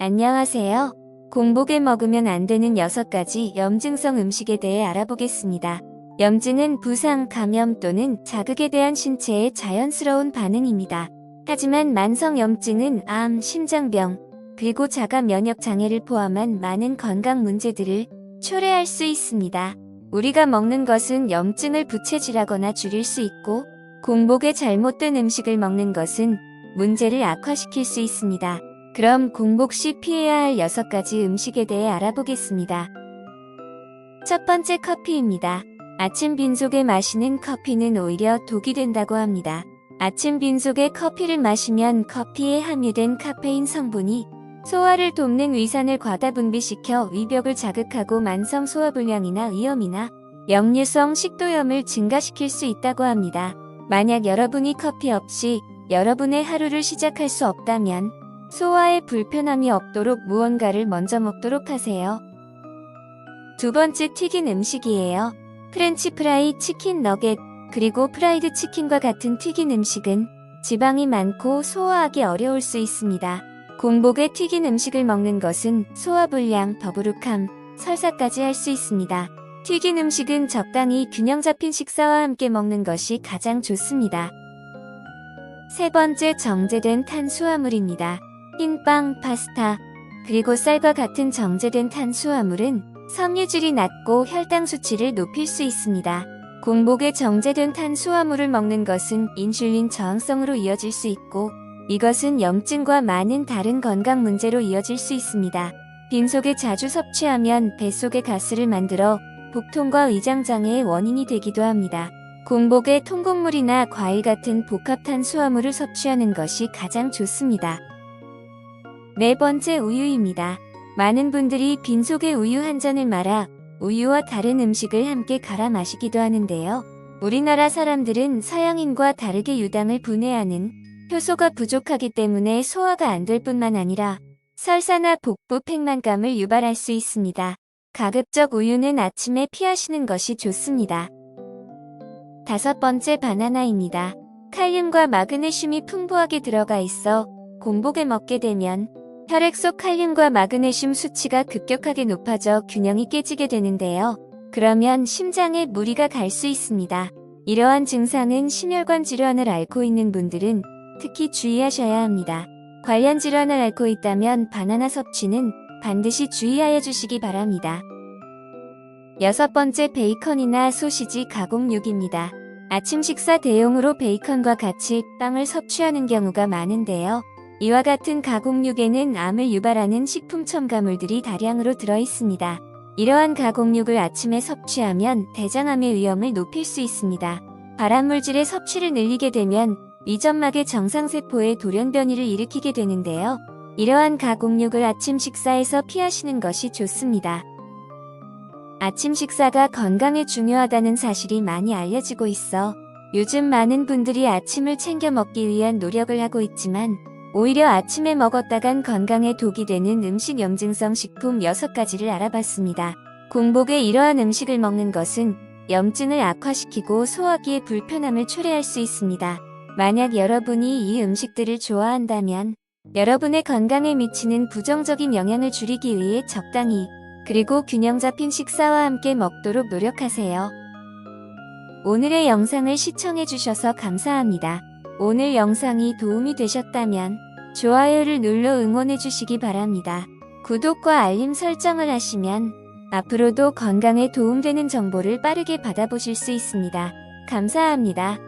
안녕하세요. 공복에 먹으면 안 되는 6가지 염증성 음식에 대해 알아보겠습니다. 염증은 부상, 감염 또는 자극에 대한 신체의 자연스러운 반응입니다. 하지만 만성 염증은 암, 심장병, 그리고 자가 면역 장애를 포함한 많은 건강 문제들을 초래할 수 있습니다. 우리가 먹는 것은 염증을 부채질하거나 줄일 수 있고 공복에 잘못된 음식을 먹는 것은 문제를 악화시킬 수 있습니다. 그럼 공복 시 피해야 할 6가지 음식에 대해 알아보겠습니다. 첫 번째 커피입니다. 아침 빈속에 마시는 커피는 오히려 독이 된다고 합니다. 아침 빈속에 커피를 마시면 커피에 함유된 카페인 성분이 소화를 돕는 위산을 과다 분비시켜 위벽을 자극하고 만성 소화불량이나 위염이나 역류성 식도염을 증가시킬 수 있다고 합니다. 만약 여러분이 커피 없이 여러분의 하루를 시작할 수 없다면 소화에 불편함이 없도록 무언가를 먼저 먹도록 하세요. 두 번째 튀긴 음식이에요. 프렌치 프라이, 치킨 너겟, 그리고 프라이드 치킨과 같은 튀긴 음식은 지방이 많고 소화하기 어려울 수 있습니다. 공복에 튀긴 음식을 먹는 것은 소화불량, 더부룩함, 설사까지 할 수 있습니다. 튀긴 음식은 적당히 균형 잡힌 식사와 함께 먹는 것이 가장 좋습니다. 세 번째 정제된 탄수화물입니다. 흰빵, 파스타, 그리고 쌀과 같은 정제된 탄수화물은 섬유질이 낮고 혈당 수치를 높일 수 있습니다. 공복에 정제된 탄수화물을 먹는 것은 인슐린 저항성으로 이어질 수 있고 이것은 염증과 많은 다른 건강 문제로 이어질 수 있습니다. 빈속에 자주 섭취하면 뱃속에 가스를 만들어 복통과 위장장애의 원인이 되기도 합니다. 공복에 통곡물이나 과일 같은 복합 탄수화물을 섭취하는 것이 가장 좋습니다. 네 번째 우유입니다. 많은 분들이 빈속에 우유 한 잔을 말아 우유와 다른 음식을 함께 갈아 마시기도 하는데요. 우리나라 사람들은 서양인과 다르게 유당을 분해하는 효소가 부족하기 때문에 소화가 안 될 뿐만 아니라 설사나 복부 팽만감을 유발할 수 있습니다. 가급적 우유는 아침에 피하시는 것이 좋습니다. 다섯 번째 바나나입니다. 칼륨과 마그네슘이 풍부하게 들어가 있어 공복에 먹게 되면 혈액 속 칼륨과 마그네슘 수치가 급격하게 높아져 균형이 깨지게 되는데요. 그러면 심장에 무리가 갈 수 있습니다. 이러한 증상은 심혈관 질환을 앓고 있는 분들은 특히 주의하셔야 합니다. 관련 질환을 앓고 있다면 바나나 섭취는 반드시 주의하여 주시기 바랍니다. 여섯 번째 베이컨이나 소시지 가공육입니다. 아침 식사 대용으로 베이컨과 같이 빵을 섭취하는 경우가 많은데요. 이와 같은 가공육에는 암을 유발하는 식품 첨가물들이 다량으로 들어 있습니다. 이러한 가공육을 아침에 섭취하면 대장암의 위험을 높일 수 있습니다. 발암물질의 섭취를 늘리게 되면 위점막의 정상세포에 돌연 변이를 일으키게 되는데요. 이러한 가공육을 아침 식사에서 피하시는 것이 좋습니다. 아침 식사가 건강에 중요하다는 사실이 많이 알려지고 있어 요즘 많은 분들이 아침을 챙겨 먹기 위한 노력을 하고 있지만 오히려 아침에 먹었다간 건강에 독이 되는 음식 염증성 식품 6가지를 알아봤습니다. 공복에 이러한 음식을 먹는 것은 염증을 악화시키고 소화기의 불편함을 초래할 수 있습니다. 만약 여러분이 이 음식들을 좋아한다면 여러분의 건강에 미치는 부정적인 영향을 줄이기 위해 적당히 그리고 균형 잡힌 식사와 함께 먹도록 노력하세요. 오늘의 영상을 시청해주셔서 감사합니다. 오늘 영상이 도움이 되셨다면 좋아요를 눌러 응원해주시기 바랍니다. 구독과 알림 설정을 하시면 앞으로도 건강에 도움되는 정보를 빠르게 받아보실 수 있습니다. 감사합니다.